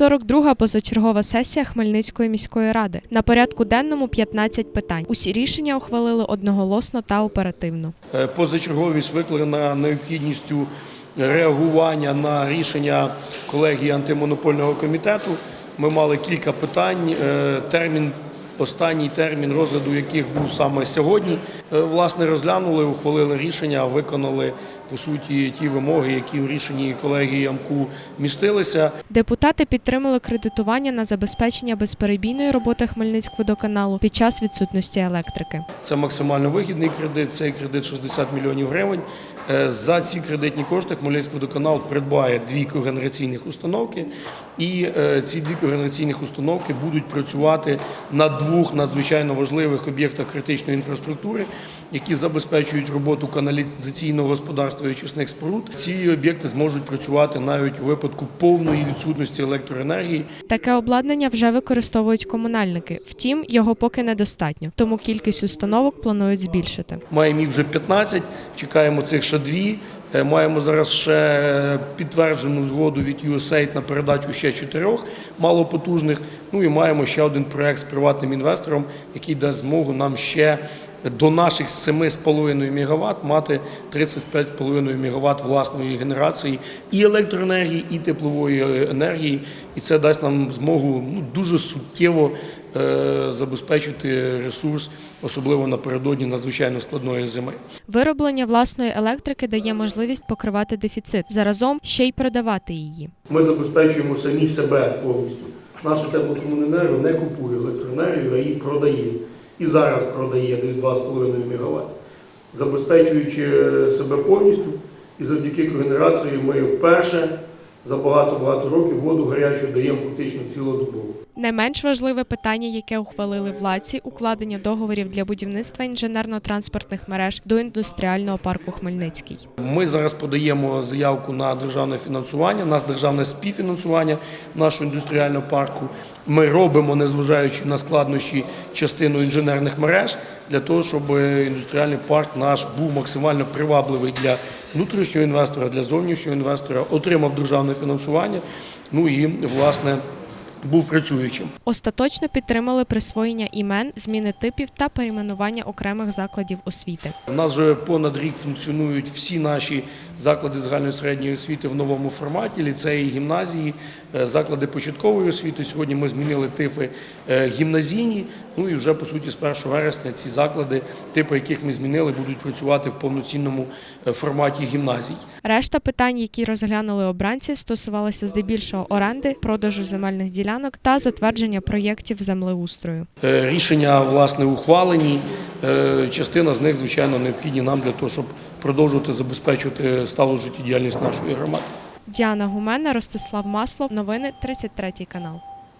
42-га позачергова сесія Хмельницької міської ради. На порядку денному 15 питань. Усі рішення ухвалили одноголосно та оперативно. Е, Позачерговість викликана необхідністю реагування на рішення колегії антимонопольного комітету. Ми мали кілька питань. Е, Термін, останній термін розгляду яких був саме сьогодні. Е, Власне, розглянули, ухвалили рішення, виконали по суті ті вимоги, які в рішенні колегії АМКУ містилися. Депутати підтримали кредитування на забезпечення безперебійної роботи Хмельницькводоканалу під час відсутності електрики. Це максимально вигідний кредит. Цей кредит 60 мільйонів гривень. Е, За ці кредитні кошти Хмельницький водоканал придбає дві когенераційних установки, і е, ці дві когенераційних установки будуть працювати на двох надзвичайно важливих об'єктах критичної інфраструктури, які забезпечують роботу каналізаційного господарства і очисних споруд. Ці об'єкти зможуть працювати навіть у випадку повної відсутності електроенергії. Таке обладнання вже використовують комунальники. Втім, його поки недостатньо, тому кількість установок планують збільшити. Маємо їх вже 15, чекаємо цих ще дві. Е, Маємо зараз ще підтверджену згоду від USAID на передачу ще чотирьох малопотужних. Ну і маємо ще один проект з приватним інвестором, який дасть змогу нам ще до наших 7,5 МВт мати 35,5 МВт власної генерації і електроенергії, і теплової е, енергії. І це дасть нам змогу ну, дуже суттєво е, забезпечити ресурс, особливо напередодні надзвичайно складної зими. Вироблення власної електрики дає можливість покривати дефіцит, заразом ще й продавати її. Ми забезпечуємо самі себе повністю. Наша теплокомуненерго не купує електроенергію, а її продає. І зараз продає десь 2,5 МВт. Забезпечуючи себе повністю, і завдяки когенерації ми вперше за багато-багато років воду гарячу даємо фактично цілодобово. Не менш важливе питання, яке ухвалили владці, укладення договорів для будівництва інженерно-транспортних мереж до індустріального парку Хмельницький. Ми зараз подаємо заявку на державне фінансування. У нас державне співфінансування нашого індустріального парку. Ми робимо, незважаючи на складнощі, частину інженерних мереж для того, щоб індустріальний парк наш був максимально привабливий для внутрішнього інвестора, для зовнішнього інвестора, отримав державне фінансування. Ну і власне був працюючим. Остаточно підтримали присвоєння імен, зміни типів та перейменування окремих закладів освіти. У нас вже понад рік функціонують всі наші заклади загальної середньої освіти в новому форматі, ліцеї, гімназії, е, заклади початкової освіти. Сьогодні ми змінили типи е, гімназійні. Ну і вже по суті з 1 вересня ці заклади, типи яких ми змінили, будуть працювати в повноцінному е, форматі гімназій. Решта питань, які розглянули обранці, стосувалися здебільшого оренди, продажу земельних ділянок та затвердження проєктів землеустрою. Е, Рішення власне ухвалені. Е, Частина з них, звичайно, необхідні нам для того, щоб продовжувати забезпечувати сталу життєдіяльність нашої громади. Діана Гумена, Ростислав Маслов. Новини 33 канал.